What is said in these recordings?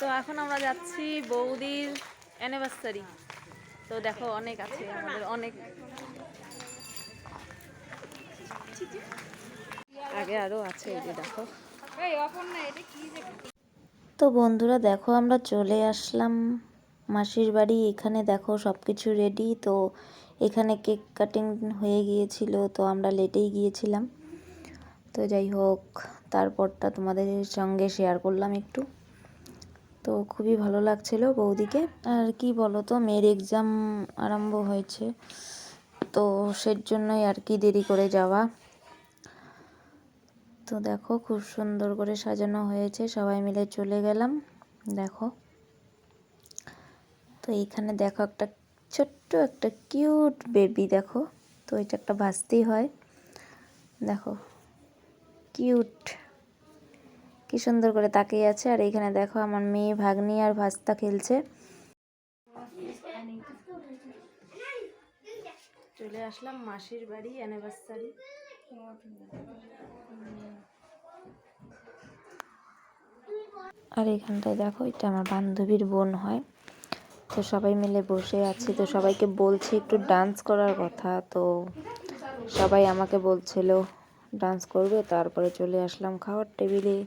তো এখন আমরা যাচ্ছি বৌদির অ্যানিভার্সারি তো দেখো অনেক আছে আমাদের অনেক। আগে আরও আছে এই যে দেখো। তো বন্ধুরা দেখো আমরা চলে আসলাম মাসির বাড়ি। এখানে দেখো সব কিছু রেডি তো এখানে কেক কাটিং হয়ে গিয়েছিল তো আমরা লেটেই গিয়েছিলাম। তো যাই হোক, তারপরটা তোমাদের সঙ্গে শেয়ার করলাম একটু। তো খুবই ভালো লাগছিল বৌদিকে। আর কি বলো তো মেয়ের এক্সাম আরম্ভ হয়েছে, তো সের জন্যই আর কি দেরি করে যাওয়া। তো দেখো, খুব সুন্দর করে সাজানো হয়েছে, সবাই মিলে চলে গেলাম, দেখো। তো এইখানে দেখো একটা ছোট্ট একটা কিউট বেবি দেখো। তো এটা একটা ভাস্তি হয়, দেখো। কিউট। কি সুন্দর করে তাকিয়ে আছে। আর এইখানে দেখো আমার মেয়ে ভাগ্নি আর ভাস্তা খেলছে। চলে আসলাম মাসির বাড়ি অ্যানিভার্সারি আর এখানটায় দেখো এটা আমার বান্ধবীর বোন হয়। তো সবাই মিলে বসে আছি। তো সবাইকে বলছি একটু ডান্স করার কথা। তো সবাই আমাকে বলছিল ডান্স করবে, তারপরে চলে আসলাম খাওয়ার টেবিলে।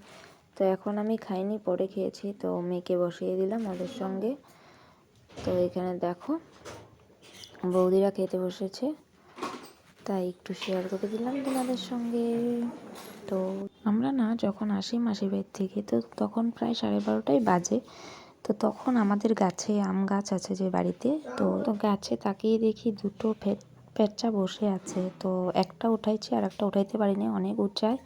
তো এখন আমি খাইনি, পরে খেয়েছি। তো মেয়েকে বসিয়ে দিলাম ওদের সঙ্গে। তো এখানে দেখো, বৌদিরা খেতে বসেছে। তাই একটু শেয়ার করে দিলাম তোমাদের সঙ্গে। তো আমরা না যখন আসি মাসির বাড়ির থেকে, তো তখন প্রায় সাড়ে বারোটাই বাজে। তো তখন আমাদের গাছে আম গাছ আছে যে বাড়িতে, তো গাছে তাকিয়ে দেখি দুটো ফে পেচ্চা বসে আছে। তো একটা উঠাইছি আর একটা উঠাইতে পারিনি অনেক উঁচায়।